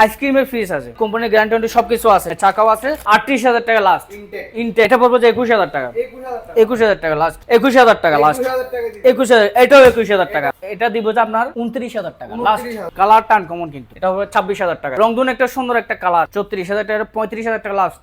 আইসক্রিমের ফ্রিজ আছে। কোম্পানির গ্যারান্টি ওয়ান্টি সবকিছু আছে। চাকাও আছে। আটত্রিশ হাজার টাকা লাস্ট। ইনটে এটা পড়ব যে একুশ হাজার টাকা। একুশ হাজার টাকা। লাস্ট একুশ হাজার টাকা লাস্ট। একুশ হাজার এটাও একুশ হাজার টাকা। এটা দিব যে আপনার উনত্রিশ হাজার টাকা। লাস্ট কালার টান কমন কিন্তু। এটা হবে ছাব্বিশ হাজার টাকা। রংধুন একটা সুন্দর একটা কালার চৌত্রিশ হাজার টাকা পঁয়ত্রিশ হাজার টাকা লাস্ট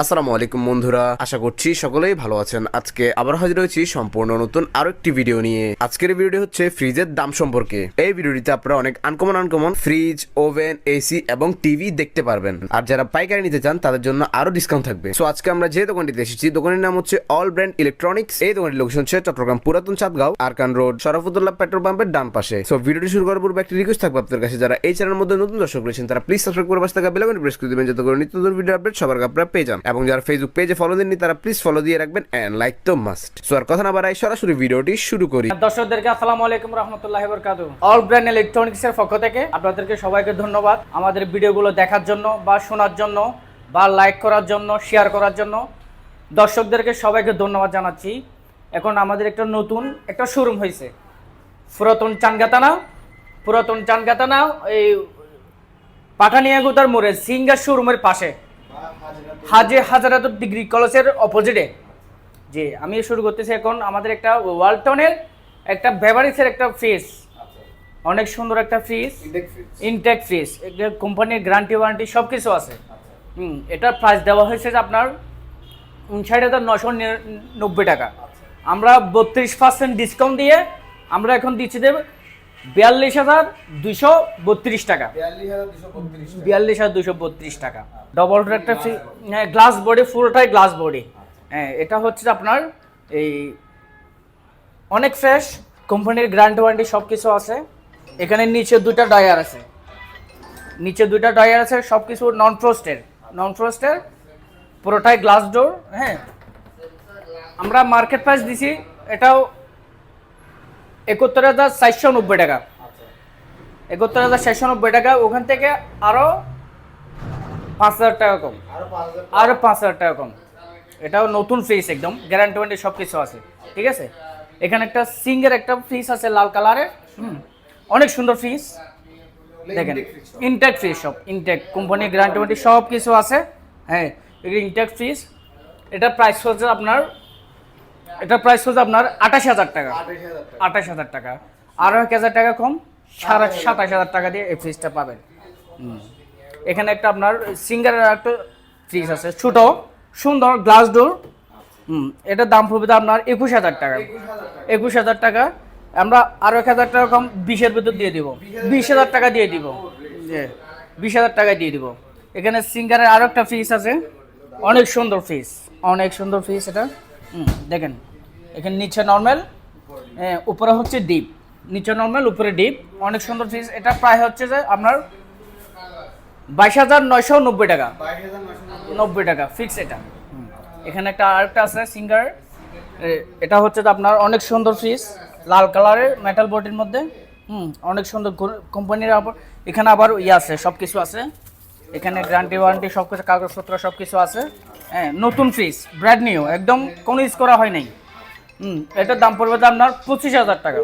আসসালামু আলাইকুম বন্ধুরা, আশা করছি সকলেই ভালো আছেন। আজকে আবার হাজির হয়েছি সম্পূর্ণ নতুন আরও একটি ভিডিও নিয়ে। আজকের এই ভিডিওটি হচ্ছে ফ্রিজের দাম সম্পর্কে। এই ভিডিওটিতে আপনারা অনেক uncommon uncommon fridge oven AC এবং টিভি দেখতে পারবেন। আর যারা পাইকারি নিতে চান, তাদের জন্য আরও ডিসকাউন্ট থাকবে। সো আজকে আমরা যে দোকানটিতে এসেছি, দোকানের নাম হচ্ছে অল ব্র্যান্ড ইলেকট্রনিক্স এই দোকানের লোকেশন হচ্ছে চট্টগ্রাম পুরাতন Chandgaon Arakan road Sharafuddullah petrol পাম্পের ডান পাশে। সো ভিডিওটি শুরু করার পূর্বে একটি রিকোয়েস্ট থাকবে আপনাদের কাছে। যারা এই চ্যানেলের মধ্যে নতুন দর্শক রয়েছেন, তারা প্লিজ সাবস্ক্রাইব করে পাশে থাকা বেলাকন প্রেস করে দিবেন, যাতে করে নিত্য নতুন ভিডিও আপডেট সবার আপনারা পেয়ে যান। এবং যারা ফেসবুক পেজে ফলো দেননি, তারা প্লিজ ফলো দিয়ে রাখবেন এন্ড লাইক তো মাস্ট সো আর কথা না বাড়াই সরাসরি ভিডিওটি শুরু করি। দর্শকদেরকে আসসালামু আলাইকুম রহমতুল্লাহ বরকাতু অল ব্র্যান্ড ইলেকট্রনিক্স এর পক্ষ থেকে আপনাদেরকে সবাইকে ধন্যবাদ। আমাদের ভিডিওগুলো দেখার জন্য বা শোনার জন্য বা লাইক করার জন্য শেয়ার করার জন্য দর্শকদেরকে সবাইকে ধন্যবাদ জানাচ্ছি। এখন আমাদের একটা নতুন একটা শোরুম হয়েছে পুরাতন চানগাতানা পুরাতন চানগাতানা এই পাঠানিয়াগুতার মোড়ে সিঙ্গার শোরুমের পাশে। হাজে হাজারাত ডিগ্রি কলেজের অপোজিটে। যে আমি শুরু করতেছি এখন আমাদের একটা ওয়ালটনের একটা বেভারিসের একটা ফ্রিজ অনেক সুন্দর একটা ফ্রিজ। ইনটেক ফ্রিজ এটা কোম্পানির গ্যারান্টি ওয়ারেন্টি সব কিছু আছে হুম এটার প্রাইস দেওয়া হয়েছে যে আপনার উনষাট হাজার নশো নব্বই টাকা। আমরা বত্রিশ পার্সেন্ট ডিসকাউন্ট দিয়ে আমরা এখন দিচ্ছি দেব বিয়াল্লিশ হাজার দুইশো বত্রিশ টাকা। বিয়াল্লিশ হাজার দুশো বত্রিশ টাকা। বিয়াল্লিশ হাজার দুশো বত্রিশ টাকা। ডবল একটা হ্যাঁ গ্লাস বডি পুরোটাই গ্লাস বডি হ্যাঁ এটা হচ্ছে আপনার এই অনেক ফ্রেশ কোম্পানির গ্যারান্টি ওয়ারেন্টি সব কিছু আছে। এখানে নিচে দুটা ডয়ার আছে। নিচে দুটা ডয়ার আছে সব কিছু নন ফ্রস্টের নন ফ্রস্টের পুরোটাই গ্লাস ডোর হ্যাঁ আমরা মার্কেট প্রাইস দিছি এটাও একাত্তর হাজার চারশো নব্বই টাকা। একাত্তর হাজার চারশো নব্বই টাকা ওখান থেকে আরও পাঁচ হাজার টাকা কম। আরও পাঁচ হাজার টাকা কম। এটাও নতুন ফ্রিজ একদম গ্যারান্টি ওয়ারেন্টি সব কিছু আছে। ঠিক আছে? এখানে একটা সিঙ্গের একটা ফ্রিজ আছে লাল কালারের হুম? অনেক সুন্দর ফ্রিজ। দেখেন fridge সব। ইনটেক ফ্রিজ সব ইনটেক কোম্পানির গ্যারান্টি ওয়ারেন্টি সব কিছু আছে। হ্যাঁ এটা ইনটেক ফ্রিজ এটার প্রাইস হচ্ছে আপনার এটার প্রাইস হচ্ছে আপনার আঠাশ হাজার টাকা। আঠাশ হাজার টাকা। আরও এক হাজার টাকা কম সাড়ে সাতাশ হাজার টাকা দিয়ে এই ফ্রিজটা পাবেন। এখানে একটা আপনার সিঙ্গারের একটা ফ্রিজ আছে ছোট সুন্দর গ্লাস ডোর হুম এটার দাম পড়বে আপনার একুশ হাজার টাকা। একুশ হাজার টাকা। আমরা আরও এক হাজার টাকা কম বিশের ভিতর দিয়ে দিব। বিশ হাজার টাকা দিয়ে দিব। বিশ হাজার টাকা দিয়ে দিব। এখানে সিঙ্গারের আরও একটা ফ্রিজ আছে অনেক সুন্দর ফ্রিজ অনেক সুন্দর ফ্রিজ এটা। দেখেন, এখানে নিচে নর্মাল উপরে হচ্ছে ডিপ নিচে নর্মাল উপরে ডিপ অনেক সুন্দর ফ্রিজ এটা প্রায় হচ্ছে যে আপনার বাইশ হাজার নয়শো নব্বই টাকা। নব্বই। টাকা ফিক্স এটা। এখানে একটা আরেকটা আছে সিঙ্গার এটা হচ্ছে আপনার অনেক সুন্দর ফ্রিজ লাল কালারের মেটাল বডির মধ্যে। হুম, অনেক সুন্দর কোম্পানির আবার এখানে আবার ইয়ে আছে সব কিছু আছে। এখানে গ্যারান্টি ওয়ারেন্টি সব কিছু কাগজপত্র সব কিছু আছে। হ্যাঁ নতুন ফ্রিজ ব্র্যান্ড নিউ একদম কোনো ইউজ করা হয় নাই। হুম, এটার দাম পড়বে আপনার পঁচিশ হাজার টাকা।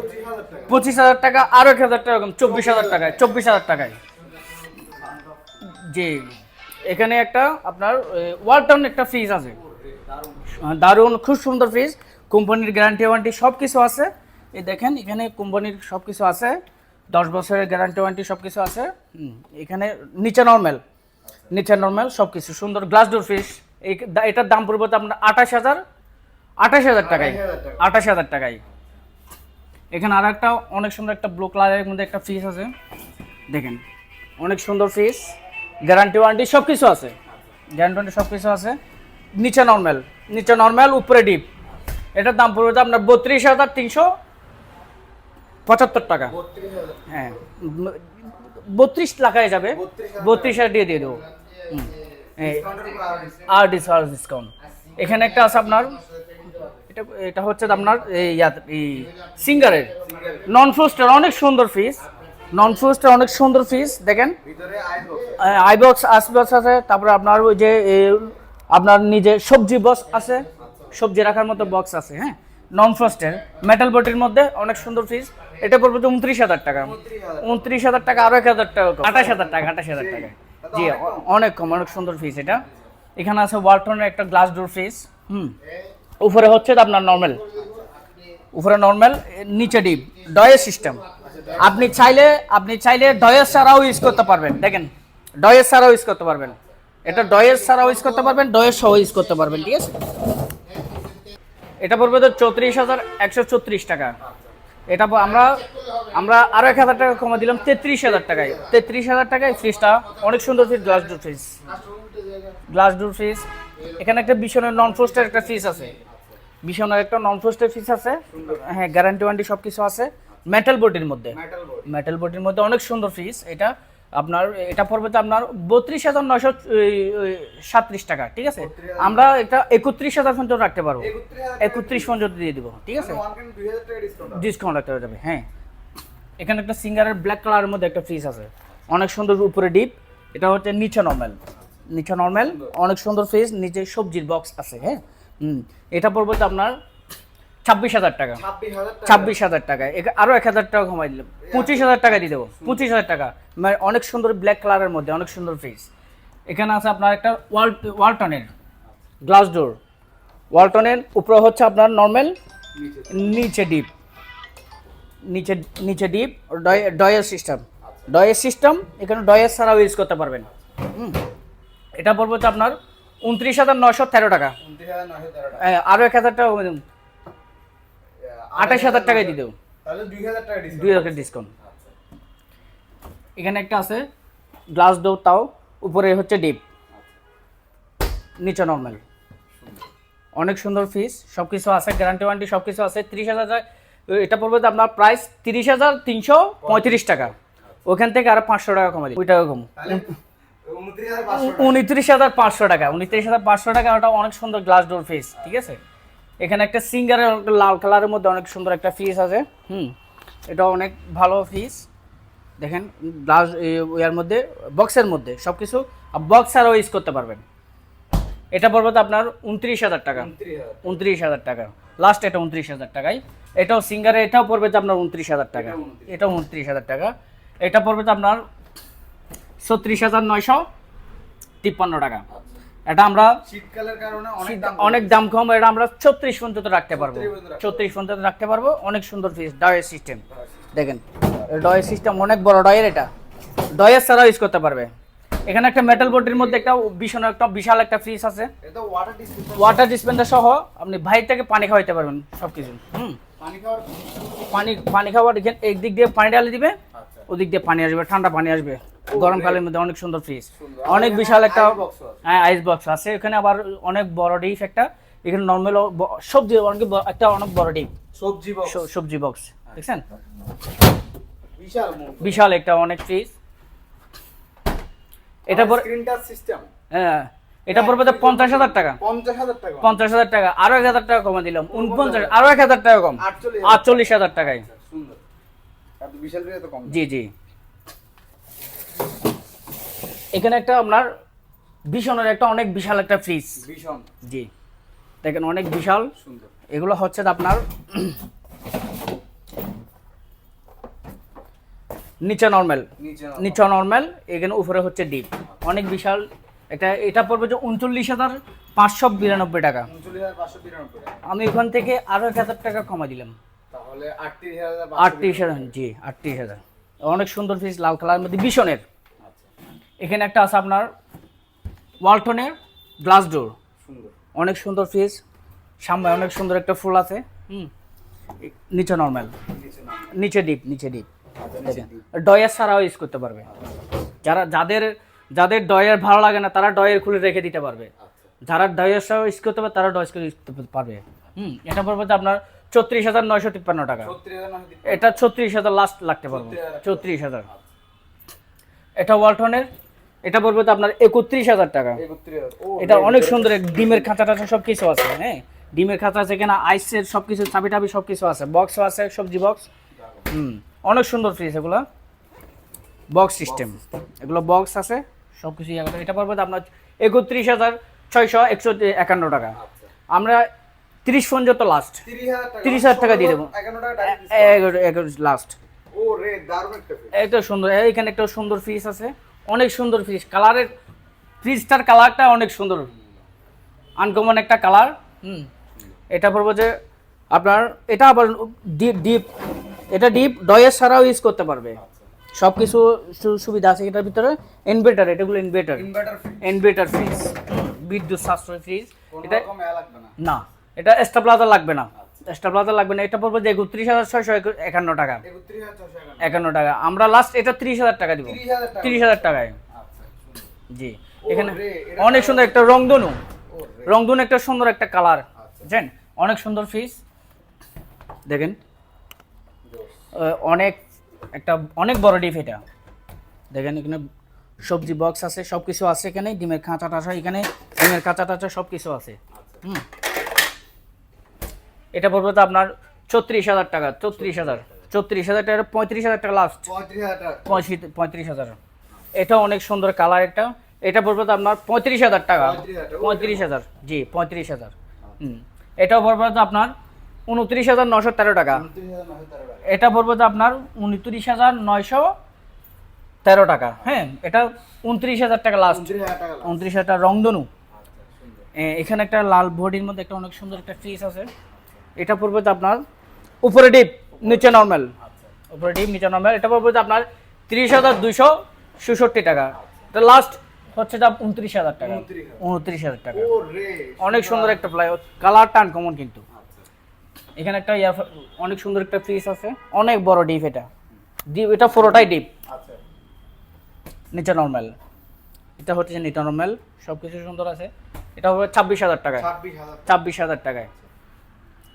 পঁচিশ হাজার টাকা আরও এক হাজার টাকা চব্বিশ হাজার টাকায়, চব্বিশ হাজার টাকায়। জি, এখানে একটা আপনার ওয়ালটন একটা ফ্রিজ আছে। দারুণ, খুব সুন্দর ফ্রিজ কোম্পানির গ্যারান্টি ওয়ারেন্টি সব কিছু আছে। এই দেখেন, এখানে কোম্পানির সব কিছু আছে। দশ বছরের গ্যারান্টি ওয়ারেন্টি সব কিছু আছে এখানে নিচে নর্মাল নিচে নর্মাল সব কিছু সুন্দর গ্লাস ডোর ফ্রিজ এটার দাম পড়বে তো আপনার আঠাশ হাজার আঠাশ হাজার টাকায়। আঠাশ হাজার টাকায়। এখানে আর একটা অনেক সুন্দর একটা ব্লু কালারের মধ্যে একটা ফ্রিজ আছে। দেখেন অনেক সুন্দর ফ্রিজ গ্যারান্টি ওয়ারেন্টি সব কিছু আছে। গ্যারান্টি ওয়ারেন্টি সব কিছু আছে। নিচে নর্মাল নিচে নর্মাল উপরে ডিপ। এটার দাম পড়বে তো আপনার বত্রিশ হাজার তিনশো পঁচাত্তর টাকা। হ্যাঁ বত্রিশ লাখায় যাবে। বত্রিশ হাজার দিয়ে দিয়ে দেবো। আরও ডিসকাউন্ট ডিসকাউন্ট এখানে একটা আছে আপনার এটা এটা হচ্ছে আপনার এই সিঙ্গারের নন ফ্রোস্টের অনেক সুন্দর ফিস নন ফ্রোস্টের অনেক সুন্দর ফিস দেখেন। ভিতরে আইস বক্স আইবক্স আসবক্স আছে তারপরে আপনার ওই যে আপনার নিজে সবজি বক্স আছে সবজি রাখার মতো বক্স আছে হ্যাঁ? নন ফ্রস্টের মেটাল বটির মধ্যে অনেক সুন্দর ফ্রিজ এটা পড়বে তো উনত্রিশ হাজার টাকা। উনত্রিশ হাজার। টাকা আরও এক হাজার টাকা। আঠাশ হাজার টাকা আঠাশ হাজার টাকা। জি অনেক কম। অনেক সুন্দর ফিস এটা। এখানে আছে ওয়ালটনের একটা গ্লাস ডোর ফিস হুম। উপরে হচ্ছে আপনার নর্মাল উপরে নর্মাল নিচে ডিপ ডয়ের সিস্টেম আপনি চাইলে আপনি চাইলে ডয়ের ছাড়াও ইউজ করতে পারবেন দেখেন। ডয়ের ছাড়াও ইউজ করতে পারবেন। এটা ডয়ের ছাড়াও ইউজ করতে পারবেন ডয়ের সহ ইউজ করতে পারবেন ঠিক আছে? এটা পড়বে তো চৌত্রিশ হাজার একশো ছত্রিশ টাকা। এটা আমরা আমরা আরও এক হাজার টাকা কমে দিলাম তেত্রিশ হাজার টাকায়। তেত্রিশ হাজার টাকায় ফ্রিজটা অনেক সুন্দর fridge glass door fridge glass door fridge এখানে একটা বিশনের নন ফ্রোস্টের একটা ফ্রিজ আছে। বিশনের একটা নন ফ্রোস্টের ফ্রিজ আছে। হ্যাঁ গ্যারান্টি ওয়ান্টি সব কিছু আছে। মেটাল বডির মধ্যে। মেটাল বোর্ডের মেটাল বডির মধ্যে অনেক সুন্দর ফ্রিজ এটা আপনার এটা পড়বে তো আপনার বত্রিশ হাজার নয়শো সাতত্রিশ টাকা ঠিক আছে? আমরা এটা একত্রিশ হাজার পর্যন্ত রাখতে পারব। 31,000 একত্রিশ পর্যন্ত দিয়ে দিব ঠিক আছে? ওয়ান কেন 2000 টাকা ডিসকাউন্ট রাখতে যাবে হ্যাঁ। এখানে একটা সিঙ্গারের ব্ল্যাক কালারের মধ্যে একটা ফ্রিজ আছে। অনেক সুন্দর উপরে ডিপ এটা হচ্ছে নিচে নর্মাল নিচে নর্মাল অনেক সুন্দর ফ্রিজ নিচে সবজির বক্স আছে হ্যাঁ? হুম এটা পড়বে তো আপনার ছাব্বিশ হাজার টাকা। ছাব্বিশ হাজার টাকা। আরও এক হাজার টাকা কমাই দিলাম। পঁচিশ হাজার টাকা দিয়ে দেবো। পঁচিশ হাজার টাকা। মানে অনেক সুন্দর ব্ল্যাক কালারের মধ্যে অনেক সুন্দর ফ্রিজ এখানে আছে আপনার একটা ওয়াল ওয়ালটনের গ্লাস ডোর ওয়ালটনের উপরে হচ্ছে আপনার নর্মাল নিচে। ডিপ নিচে নিচে deep drawer system drawer system এখানে ডয়ের ছাড়াও ইউজ করতে পারবেন। এটা পড়বে তো আপনার উনত্রিশ হাজার নশো তেরো টাকা। 29913 টাকা। এক হাজার টাকা আঠাশ হাজার টাকায় দিয়ে দেবো। তাহলে 2000 টাকা ডিসকাউন্ট দুই হাজার ডিসকাউন্ট এখানে একটা আছে গ্লাস ডোর তাও উপরে হচ্ছে ডিপ নিচে নর্মাল অনেক সুন্দর ফিস সব কিছু আছে গ্যারান্টি ওয়ারেন্টি সব কিছু আছে তিরিশ হাজার এটা পড়বে আপনার প্রাইস তিরিশ হাজার তিনশো পঁয়ত্রিশ টাকা। ওখান থেকে আরও পাঁচশো টাকা কমে ওই টাকা কম তাহলে 29500 উনত্রিশ হাজার পাঁচশো টাকা উনত্রিশ হাজার পাঁচশো টাকা ওটা অনেক সুন্দর গ্লাস ডোর ফিস ঠিক আছে? এখানে একটা সিঙ্গারের লাল কালারের মধ্যে অনেক সুন্দর একটা ফিস আছে। হুম এটা অনেক ভালো ফিস। দেখেন গ্লাস ইয়ার মধ্যে বক্সের মধ্যে সব কিছু বক্স আরও ইউজ করতে পারবেন। এটা পড়বে তো আপনার উনত্রিশ হাজার টাকা। উনত্রিশ হাজার টাকা। লাস্ট এটা উনত্রিশ হাজার টাকায়। এটাও সিঙ্গারে এটাও পড়বে তো আপনার উনত্রিশ হাজার টাকা। এটাও উনত্রিশ। হাজার টাকা। এটা পড়বে তো আপনার ছত্রিশ হাজার নয়শো তিপ্পান্ন টাকা। এটা আমরা শীতকালের কারণে অনেক দাম অনেক দাম কম এটা আমরা ছত্রিশ পর্যন্ত রাখতে পারব। 36 পর্যন্ত রাখতে ছত্রিশ পর্যন্ত রাখতে পারব। অনেক সুন্দর ফিস ডয়ের সিস্টেম। দেখেন ডয়ের সিস্টেম অনেক বড় ডয়ের এটা। ডয়ের ছাড়াও ইউজ করতে পারবে। এখানে একটা মেটাল বোর্ডের মধ্যে একটা ভীষণ একটা বিশাল একটা ফ্রিজ আছে। ওয়াটার ডিসপেন্সার সহ আপনি বাইরে থেকে পানি খাওয়াইতে পারবেন সব কিছু হুম। পানি খাওয়ার পানি পানি খাওয়ার এখানে একদিক দিয়ে পানি ঢালে দিবে। ওদিক দিয়ে পানি আসবে ঠান্ডা পানি আসবে। গরমকালের মধ্যে অনেক সুন্দর ফ্রিজ অনেক বিশাল একটা। হ্যাঁ আইস বক্স আছে। এখানে আবার অনেক বড় ডিপ একটা এখানে নর্মাল সবজি অনেক একটা অনেক বড় ডিপ। সবজি বক্স সবজি বক্স দেখছেন? বিশাল বিশাল একটা অনেক ফ্রিজ এটা পর স্ক্রিনটাচ সিস্টেম হ্যাঁ এটা পড়বে তো পঞ্চাশ হাজার টাকা। 50000 টাকা। পঞ্চাশ হাজার টাকা আরও এক হাজার টাকা কমে দিলাম। উনপঞ্চাশ আরও এক হাজার টাকা কম। 48,000 আটচল্লিশ হাজার টাকায়। এত বিশাল রেট এত কম জি জি। এখানে একটা আপনার ভীষণের একটা অনেক বিশাল একটা ফ্রিজ ভীষণ। জি। দেখেন অনেক বিশাল। সুন্দর। এগুলো হচ্ছে আপনার নিচে নর্মাল নিচে নর্মাল এখানে উপরে হচ্ছে ডিপ অনেক বিশাল। এটা এটা পড়বে যে উনচল্লিশ হাজার পাঁচশো বিরানব্বই টাকা। 39592 টাকা। আমি ওখান থেকে আরও এক হাজার টাকা কমা দিলাম। তাহলে 38000 আটত্রিশ হাজার জি আটত্রিশ হাজার। অনেক সুন্দর ফ্রিজ লাল কালারের মধ্যে ভীষণের। আচ্ছা। এখানে একটা আছে আপনার ওয়ালটনের গ্লাস ডোর অনেক সুন্দর ফ্রিজ সামনে অনেক সুন্দর একটা ফুল আছে। হুম নিচে নর্মাল নিচে ডিপ নিচে ডিপ আচ্ছা নিচে ছাড়াও ইউজ করতে পারবে। যারা যাদের যাদের ডয়ের ভালো লাগে না তারা ডয়ের খুলে রেখে দিতে পারবে। আচ্ছা। যারা ডয়ের ছাড়াও ইউজ করতে পারবে তারা ডয়েস করে ইউজ করতে পারবে। হুম এটা পড়বে আপনার চৌত্রিশ হাজার নয়শো তিপ্পান্ন টাকা। এটা ছত্রিশ হাজার লাস্ট লাগতে পারব। 36,000 চৌত্রিশ হাজার। এটা ওয়ালটনের এটা পড়বে তো আপনার একত্রিশ হাজার টাকা। এটা অনেক সুন্দর ডিমের খাঁচা টাচা সব কিছু আছে হ্যাঁ? ডিমের খাঁচা আছে আইসের সব কিছু চাবি টাবি সব কিছু আছে বক্সও আছে সবজি বক্স হুম অনেক সুন্দর ফ্রিজ এগুলো। বক্স সিস্টেম এগুলো বক্স আছে সব কিছু এটা পড়বে তো আপনার একত্রিশ হাজার ছয়শো একশো একান্ন টাকা। আমরা তিরিশ পর্যন্ত লাস্ট তিরিশ হাজার টাকা। দিয়ে দেবো। লাস্ট ও রে দারুণ একটা ফ্রিজ একটা সুন্দর। এখানে একটা সুন্দর ফ্রিজ আছে। অনেক সুন্দর ফ্রিজ কালারের ফ্রিজটার কালারটা অনেক সুন্দর। আনকমন একটা কালার হুম। এটা পড়ব যে আপনার এটা আবার ডিপ ডিপ এটা ডিপ ডয়ের ছাড়াও ইউজ করতে পারবে। সব কিছু সুবিধা আছে এটার ভিতরে। ইনভার্টার এটাগুলো ইনভার্টার ইনভার্টার ফ্রিজ বিদ্যুৎ সাশ্রয় ফ্রিজ এটা না। এটা স্টাবলাইজার লাগবে না। স্টাবলাইজার লাগবে না এটা পড়বে যে একত্রিশ হাজার ছয়শো একান্ন টাকা। একান্ন। টাকা। আমরা লাস্ট এটা ত্রিশ হাজার টাকা দিব। তিরিশ হাজার টাকায়। আচ্ছা জি। এখানে অনেক সুন্দর একটা রংধনু। রংধনু একটা সুন্দর একটা কালার। আচ্ছা। বুঝছেন অনেক সুন্দর ফিস দেখেন। অনেক একটা অনেক বড় ডিপ এটা। দেখেন এখানে সবজি বক্স আছে সব কিছু আছে এখানে। ডিমের কাঁচা টাচা এখানে ডিমের কাঁচা টাচা সব কিছু আছে। আচ্ছা। হুম। এটা পড়বে তো আপনার ছত্রিশ হাজার টাকা চৌত্রিশ হাজার। চৌত্রিশ হাজার টাকা পঁয়ত্রিশ হাজার টাকা। লাস্ট পঁয়ত্রিশ হাজার। এটা অনেক সুন্দর কালার একটা। এটা পড়বে তো আপনার পঁয়ত্রিশ হাজার টাকা। পঁয়ত্রিশ হাজার জি পঁয়ত্রিশ হাজার। হুম। এটাও পড়বে তো আপনার উনত্রিশ হাজার নশো তেরো টাকা। এটা পড়বে তো আপনার উনত্রিশ হাজার নয়শো তেরো টাকা। হ্যাঁ এটা উনত্রিশ হাজার টাকা লাস্ট উনত্রিশ হাজার টাকা রংধনু। আচ্ছা এ, এখানে একটা লাল বডির মধ্যে একটা অনেক সুন্দর একটা ফ্রিজ আছে। এটা পড়বে তো আপনার উপরে ডিপ নিচে নর্মাল আচ্ছা উপরে ডিপ নিচে নর্মাল এটা পড়বে তো আপনার তিরিশ হাজার দুইশো ছেষট্টি টাকা। এটা লাস্ট হচ্ছে যা উনত্রিশ হাজার টাকা। উনত্রিশ হাজার টাকা। অনেক সুন্দর একটা প্লাই কালারটা আনকমন কিন্তু। আচ্ছা। এখানে একটা ইয়ার অনেক সুন্দর একটা ফ্রিজ আছে। অনেক বড় ডিপ এটা। ডিপ এটা পুরোটাই ডিপ। আচ্ছা। নিচে নর্মাল এটা হচ্ছে যে নিচে নর্মাল সব কিছু সুন্দর আছে। এটা হবে ছাব্বিশ হাজার টাকায়। ছাব্বিশ হাজার টাকায়।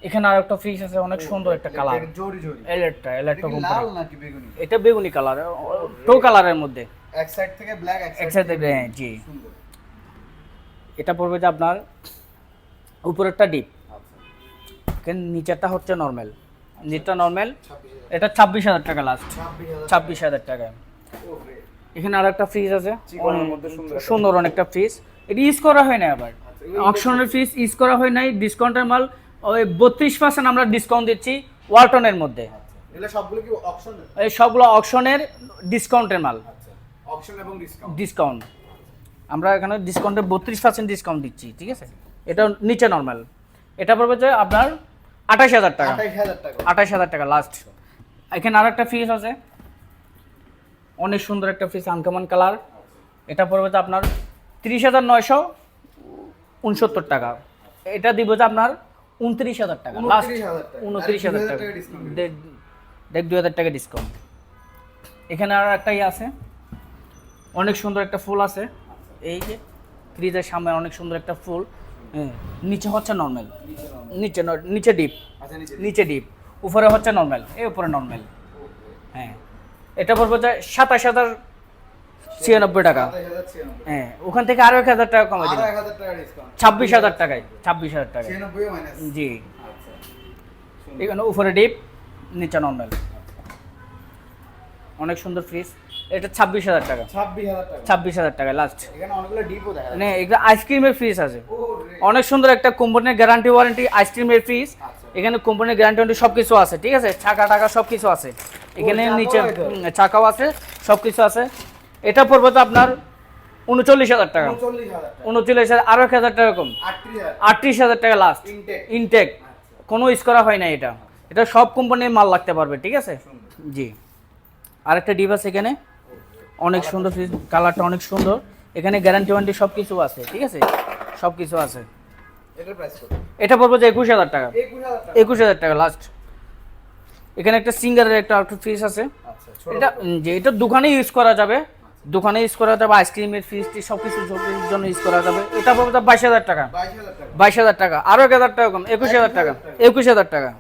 এখানে আর একটা ফ্রিজ আছে অনেক সুন্দর একটা কালার জরি জরি। এলেটটা এলেটটা লাল নাকি বেগুনি? এটা বেগুনি কালার টো কালারের মধ্যে। এক সাইড থেকে ব্ল্যাক এক সাইড একসাথে হ্যাঁ জি। সুন্দর। এটা পড়বে যে আপনার উপরেরটা ডিপ আচ্ছা। কিন্তু নিচেরটা হচ্ছে নর্মাল নিচটা নর্মাল এটা ছাব্বিশ হাজার টাকা লাস্ট ছাব্বিশ হাজার রে এখানে আর একটা ফ্রিজ আছে সুন্দর সুন্দর অনেকটা ফ্রিজ এটা ইউজ করা হয় না আবার। আচ্ছা, অকশনের ফ্রিজ ইউজ করা হয় নাই। ডিসকাউন্টের মাল ওই বত্রিশ পার্সেন্ট আমরা ডিসকাউন্ট দিচ্ছি ওয়ালটনের মধ্যে। আচ্ছা। এই সবগুলো অকশনের ডিসকাউন্টের মাল। অপশন এবং ডিসকাউন্ট আমরা এখানে ডিসকাউন্টে বত্রিশ পার্সেন্ট ডিসকাউন্ট দিচ্ছি ঠিক আছে? এটা নিচে নর্মাল এটা পড়বে যে আপনার আঠাশ হাজার টাকা। আঠাশ হাজার টাকা। লাস্ট এখানে আর একটা ফ্রিজ আছে। অনেক সুন্দর একটা ফ্রিজ আনকমন কালার এটা পড়বে তো আপনার তিরিশ হাজার নয়শো উনসত্তর টাকা। এটা দিব যে আপনার উনত্রিশ হাজার টাকা লাস্ট উনত্রিশ হাজার টাকা। দেড় দেড় দুই হাজার টাকা ডিসকাউন্ট এখানে আর একটা ইয়ে আছে। অনেক সুন্দর একটা ফুল আছে। এই যে ফ্রিজের সামনে অনেক সুন্দর একটা ফুল। হ্যাঁ, নিচে হচ্ছে নর্মাল নিচে নিচে ডিপ আচ্ছা নিচে ডিপ উপরে হচ্ছে নর্মাল এই উপরে নর্মাল হ্যাঁ এটা পড়বে যে সাতাশ হাজার ছিয়ানব্বই টাকা। হ্যাঁ ওখান থেকে আরও এক হাজার টাকা কমে টাকা ডিসকাউন্ট ছাব্বিশ হাজার টাকায় ছাব্বিশ হাজার মাইনাস জি। এখানে উপরে ডিপ নিচে নর্মাল। অনেক সুন্দর ফ্রিজ। এটা ছাব্বিশ হাজার টাকা। ছাব্বিশ হাজার টাকা টাকা লাস্ট এখানে মানে এগুলো আইসক্রিমের ফ্রিজ আছে। অনেক সুন্দর একটা কোম্পানির গ্যারান্টি ওয়ারেন্টি আইসক্রিমের ফ্রিজ। এখানে কোম্পানির গ্যারান্টি ওয়ারেন্টি সব কিছু আছে ঠিক আছে? চাকা টাকা সব কিছু আছে। এখানে নিচে? চাকাও আছে সব কিছু আছে। এটা পড়বে তো আপনার উনচল্লিশ হাজার টাকা। উনচল্লিশ হাজার আরও এক হাজার টাকা কম। আটত্রিশ হাজার। টাকা লাস্ট ইনটেক ইনটেক কোনো ইউজ করা হয় না এটা। এটা সব কোম্পানির মাল লাগতে পারবে ঠিক আছে? জি। আরেকটা ডিভাইস এখানে। অনেক সুন্দর কালারটা অনেক সুন্দর। এখানে গ্যারান্টি ওয়ারেন্টি সব কিছু আছে ঠিক আছে? সব কিছু আছে। এটা পড়বে যে একুশ হাজার টাকা। একুশ হাজার টাকা। লাস্ট এখানে একটা সিঙ্গারের একটা আউট ফ্রিজ আছে। আচ্ছা এটা যে এটা দোকানে ইউজ করা যাবে। দোকানে ইউজ করা যাবে আইসক্রিমের ফ্রিজটি সব কিছু জন্য ইউজ করা যাবে। এটা পড়বে বাইশ হাজার টাকা বাইশ হাজার টাকা। বাইশ হাজার টাকা আরও এক হাজার টাকা কম একুশ হাজার টাকা একুশ হাজার টাকা।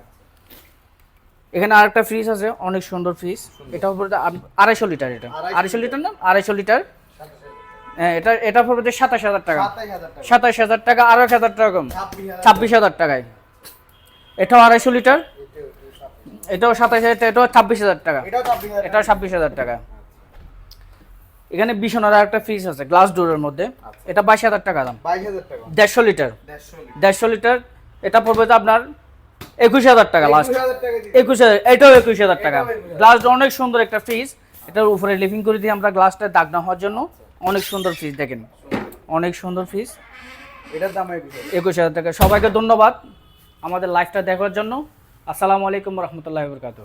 এখানে আরেকটা ফ্রিজ আছে অনেক সুন্দর ফ্রিজ এটা পড়বে আড়াইশো লিটার এটা। আড়াইশো লিটার না? আড়াইশো লিটার। হ্যাঁ, এটা এটা পড়বে সাতাশ হাজার টাকা। সাতাশ হাজার টাকা। আরও এক হাজার টাকা কম। ছাব্বিশ হাজার টাকায়। এটাও আড়াইশো লিটার। এটাও সাতাশ হাজার টাকা। এটাও ছাব্বিশ হাজার টাকা। এটাও ছাব্বিশ হাজার টাকা। এখানে বিছানার একটা ফ্রিজ আছে গ্লাস ডোরের মধ্যে। এটা বাইশ হাজার টাকা দাম। দেড়শো লিটার দেড়শো লিটার এটা পড়বে তো আপনার একুশ হাজার টাকা লাস্ট 21000 টাকা দিতে একুশ হাজার এটাও একুশ হাজার টাকা। এটাও 21,000 গ্লাসটা অনেক সুন্দর একটা ফ্রিজ এটার উপরে লিভিং করে দিয়ে আমরা গ্লাসটা দাগ না হওয়ার জন্য অনেক সুন্দর ফ্রিজ দেখেন। অনেক সুন্দর ফ্রিজ এটার দাম একুশ হাজার টাকা। সবাইকে ধন্যবাদ আমাদের লাইফটা দেখার জন্য। আসসালামু আলাইকুম রহমতুল্লাহ বরকাত